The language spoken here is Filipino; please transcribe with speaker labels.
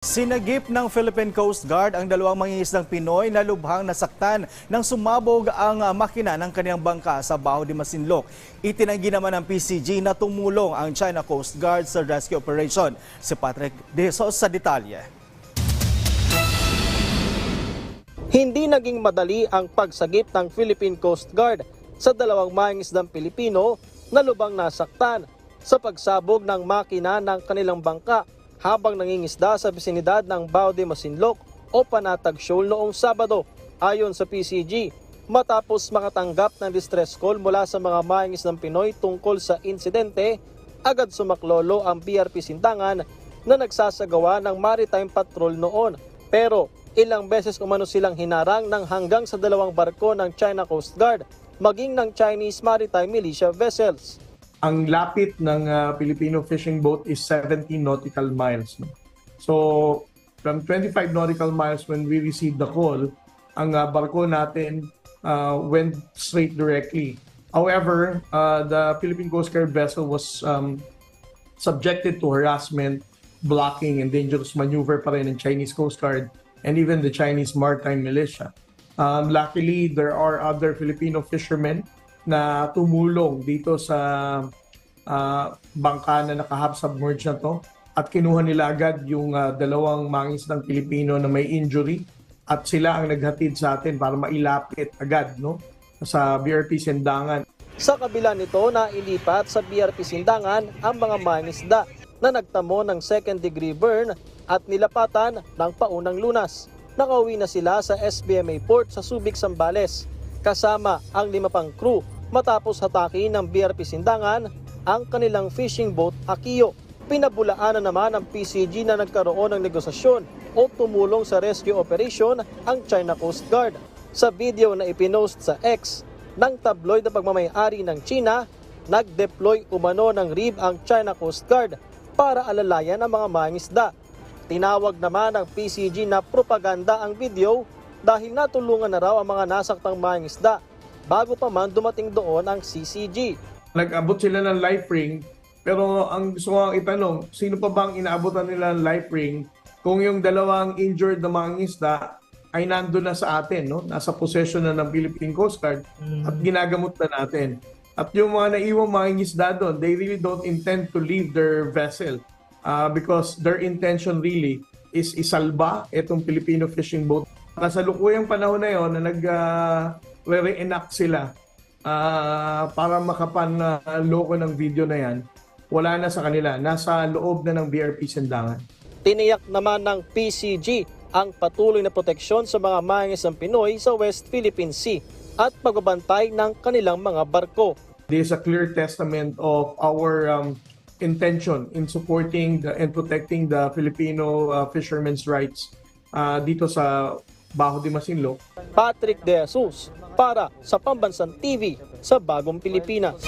Speaker 1: Sinagip ng Philippine Coast Guard ang dalawang mangingisdang Pinoy na lubhang nasaktan nang sumabog ang ah, makina ng kanilang bangka sa Baho de Masinloc. Itinanggi naman ng PCG na tumulong ang China Coast Guard sa rescue operation. Si Patrick De Sos sa detalye.
Speaker 2: Hindi naging madali ang pagsagip ng Philippine Coast Guard sa dalawang mangingisdang Pilipino na lubang nasaktan sa pagsabog ng makina ng kanilang bangka habang nangingisda sa bisinidad ng Bao de Masinloc o Panatag Shoal noong Sabado. Ayon sa PCG, matapos makatanggap ng distress call mula sa mga mangingisdang Pinoy tungkol sa insidente, agad sumaklolo ang BRP Sindangan na nagsasagawa ng maritime patrol noon. Pero ilang beses umano silang hinarang ng hanggang sa dalawang barko ng China Coast Guard maging ng Chinese Maritime Militia vessels.
Speaker 3: Ang lapit ng uh, Filipino fishing boat is 17 nautical miles. No? So, from 25 nautical miles when we received the call, ang uh, barko natin uh, went straight directly. However, uh, the Philippine Coast Guard vessel was um, subjected to harassment, blocking, and dangerous maneuver pa rin ng Chinese Coast Guard and even the Chinese Maritime Militia. Um, luckily, there are other Filipino fishermen na tumulong dito sa ah, bangka na nakahab-submerge na to at kinuha nila agad yung ah, dalawang mangisdang Pilipino na may injury at sila ang naghatid sa atin para mailapit agad no sa BRP Sendangan.
Speaker 2: Sa kabila nito na ilipat sa BRP Sindangan ang mga mangisda na nagtamo ng second degree burn at nilapatan ng paunang lunas. Nakauwi na sila sa SBMA Port sa Subic, Sambales kasama ang lima pang crew matapos hatakin ng BRP Sindangan ang kanilang fishing boat Akiyo. Pinabulaanan naman ng PCG na nagkaroon ng negosasyon o tumulong sa rescue operation ang China Coast Guard. Sa video na ipinost sa X ng tabloid na pagmamayari ng China, nag-deploy umano ng RIB ang China Coast Guard para alalayan ang mga mangisda. Tinawag naman ng PCG na propaganda ang video dahil natulungan na raw ang mga nasaktang mangisda bago pa man dumating doon ang CCG.
Speaker 3: Nag-abot sila ng life ring pero ang gusto ko itanong, sino pa bang inaabotan nila ng life ring kung yung dalawang injured na mga isda ay nandun na sa atin, no? Nasa possession na ng Philippine Coast Guard at ginagamot na natin. At yung mga naiwang mga isda doon, they really don't intend to leave their vessel uh, because their intention really is isalba itong Filipino fishing boat. Kasalukuyang panahon na yon na nag uh, re-enact sila uh, para makapanloko ng video na yan, wala na sa kanila. Nasa loob na ng BRP Sendangan.
Speaker 2: Tiniyak naman ng PCG ang patuloy na proteksyon sa mga mangisang Pinoy sa West Philippine Sea at pagbabantay ng kanilang mga barko.
Speaker 3: This is a clear testament of our um, intention in supporting the, and protecting the Filipino uh, fishermen's rights uh, dito sa Baho de Masinloc.
Speaker 2: Patrick De Jesus para sa Pambansang TV sa Bagong Pilipinas.